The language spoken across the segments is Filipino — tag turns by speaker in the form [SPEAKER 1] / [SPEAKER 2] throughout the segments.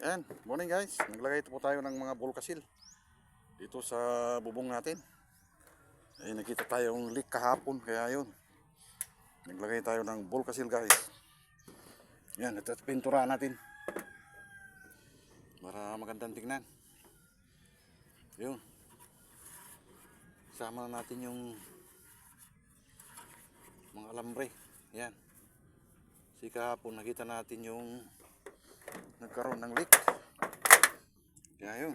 [SPEAKER 1] Ayan, morning guys. Naglagay po tayo ng mga bulkasil dito sa bubong natin. Ay nakita tayong leak kahapon kaya yun. Naglagay tayo ng bulkasil guys. Yan, ito pintura natin. Para magandang tingnan. Yun. Sama na natin yung mga alambre. Yan. Si kahapon nakita natin yung nagkaroon ng leak. Kaya yun.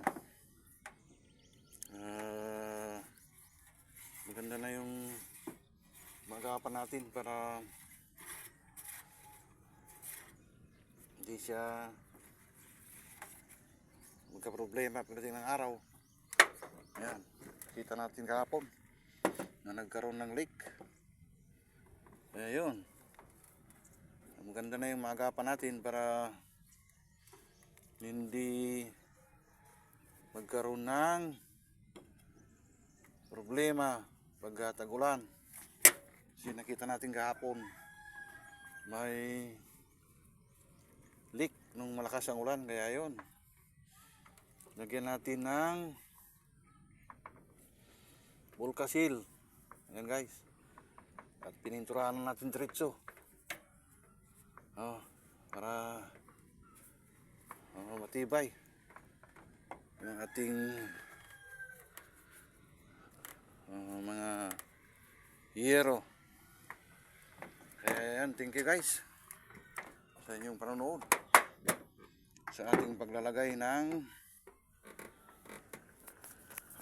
[SPEAKER 1] Ah, maganda na yung magapan natin para hindi siya magka-problema pagdating ng araw. Yan. Kita natin kahapon na nagkaroon ng leak. Kaya yun. Maganda na yung magapan natin para hindi magkaroon ng problema pagkatagulan. Kasi nakita natin kahapon may leak nung malakas ang ulan kaya yon lagyan natin ng bulkasil ayan guys. At pininturahan natin diretso. Oh, para oh, matibay. Yung ating uh, mga hero kaya yan thank you guys sa inyong panonood. Sa ating paglalagay ng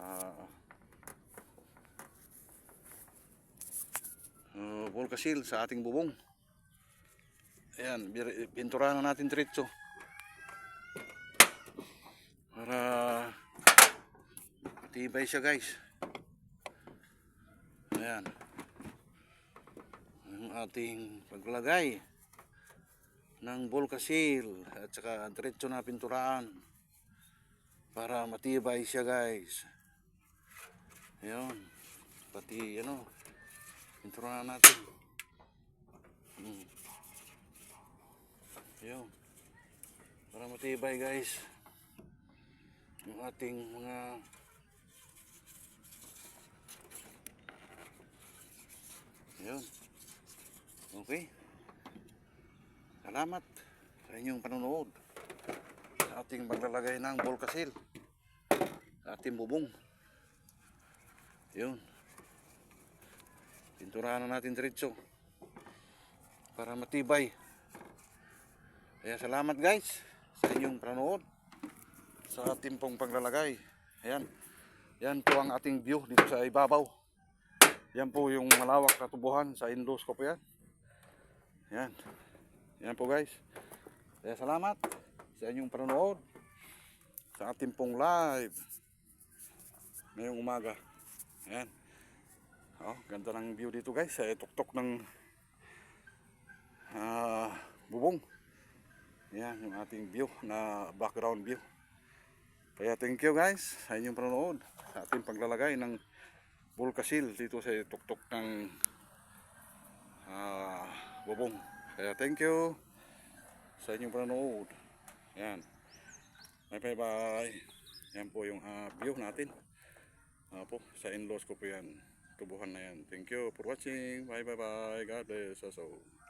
[SPEAKER 1] uh, uh, volcasil sa ating bubong. Ayan pinturahan na natin diretso para matibay siya guys. Ayan. Ang ating paglagay ng volcasil at saka diretso na pinturaan para matibay siya guys. Ayun pati ano pinturaan natin. Hmm. ayun para matibay guys yung ating mga ayun. Okay. Salamat sa inyong panonood. Sa ating paglalagay ng volcasil sa ating bubong. Yun pinturahan na natin diretso. Para matibay. Kaya salamat guys sa inyong panonood sa ating pong paglalagay. Ayan. Yan po ang ating view dito sa ibabaw. Yan po yung malawak na tubuhan sa po yan. Yan yan po guys. Kaya salamat sa inyong panonood sa ating pong live ngayong umaga. Ayan. Oh, ganda ng view dito guys sa tuktok ng ah, bubong. Yan yung ating view na background view kaya thank you guys sa inyong panonood sa ating paglalagay ng bulkasil dito sa tuktok ng ah, bubong. Kaya thank you sa inyong panonood. Yan. Bye bye. Bye yan po yung ah, view natin. Po sa in-laws ko po yan. Tubuhan na yan. Thank you for watching. Bye bye. Bye God bless. Us all